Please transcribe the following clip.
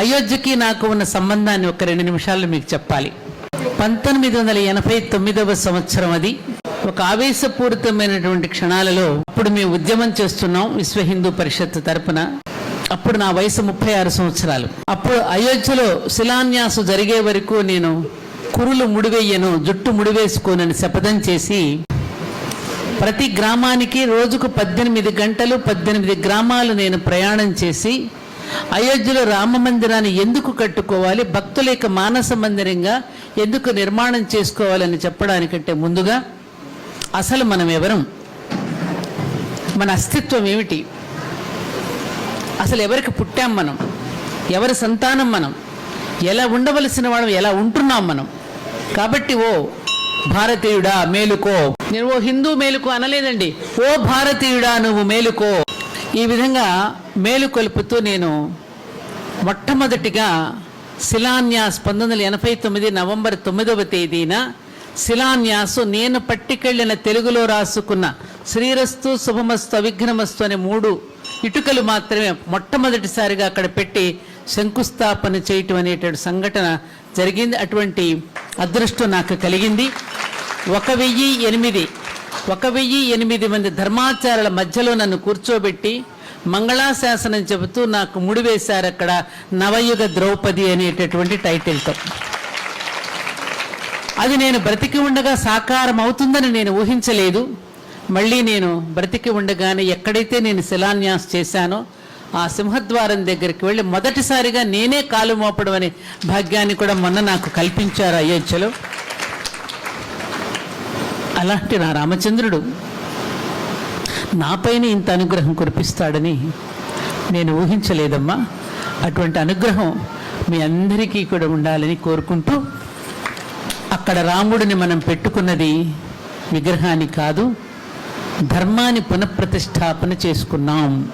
అయోధ్యకి నాకు ఉన్న సంబంధాన్ని ఒక రెండు నిమిషాల్లో మీకు చెప్పాలి. పంతొమ్మిది వందల ఎనభై తొమ్మిదవ సంవత్సరం అది. ఒక ఆవేశపూరితమైనటువంటి క్షణాలలో అప్పుడు మేము ఉద్యమం చేస్తున్నాం విశ్వ హిందూ పరిషత్ తరపున. అప్పుడు నా వయసు ముప్పై ఆరు సంవత్సరాలు. అప్పుడు అయోధ్యలో శిలాన్యాసు జరిగే వరకు నేను కురులు ముడివేయను జుట్టు ముడివేసుకోనని శపథం చేసి ప్రతి గ్రామానికి రోజుకు పద్దెనిమిది గంటలు పద్దెనిమిది గ్రామాలు నేను ప్రయాణం చేసి అయోధ్యలో రామ మందిరాన్ని ఎందుకు కట్టుకోవాలి? భక్తుల యొక్క మానస మందిరంగా ఎందుకు నిర్మాణం చేసుకోవాలని చెప్పడానికంటే ముందుగా అసలు మనం ఎవరం? మన అస్తిత్వం ఏమిటి? అసలు ఎవరికి పుట్టాం మనం? ఎవరి సంతానం మనం? ఎలా ఉండవలసిన వాళ్ళం? ఎలా ఉంటున్నాం మనం? కాబట్టి ఓ భారతీయుడా మేలుకో. నేను ఓ హిందూ మేలుకో అనలేదండి. ఓ భారతీయుడా నువ్వు మేలుకో. ఈ విధంగా మేలుకొల్పుతూ నేను మొట్టమొదటిగా శిలాన్యాస్ పంతొమ్మిది వందల ఎనభై తొమ్మిది నవంబర్ తొమ్మిదవ తేదీన శిలాన్యాసు నేను పట్టుకెళ్ళిన తెలుగులో రాసుకున్న శ్రీరస్తు శుభమస్తు అవిఘ్నమస్తు అనే మూడు ఇటుకలు మాత్రమే మొట్టమొదటిసారిగా అక్కడ పెట్టి శంకుస్థాపన చేయటం అనేటువంటి సంఘటన జరిగింది. అటువంటి అదృష్టం నాకు కలిగింది. ఒక వెయ్యి ఎనిమిది ఒక వెయ్యి ఎనిమిది మంది ధర్మాచారుల మధ్యలో నన్ను కూర్చోబెట్టి మంగళాశాసనం చెబుతూ నాకు ముడివేశారు అక్కడ నవయుగ ద్రౌపది అనేటటువంటి టైటిల్తో. అది నేను బ్రతికి ఉండగా సాకారం అవుతుందని నేను ఊహించలేదు. మళ్ళీ నేను బ్రతికి ఉండగానే ఎక్కడైతే నేను శిలాన్యాస్ చేశానో ఆ సింహద్వారం దగ్గరికి వెళ్ళి మొదటిసారిగా నేనే కాలు మోపడం అనే భాగ్యాన్ని కూడా మొన్న నాకు కల్పించారు అయోధ్యలో. అలాంటి నా రామచంద్రుడు. నాపైన ఇంత అనుగ్రహం కురిపిస్తాడని నేను ఊహించలేదమ్మా. అటువంటి అనుగ్రహం మీ అందరికీ కూడా ఉండాలని కోరుకుంటూ అక్కడ రాముడిని మనం పెట్టుకున్నది విగ్రహాన్ని కాదు ధర్మాన్ని పునఃప్రతిష్టాపన చేసుకున్నాం.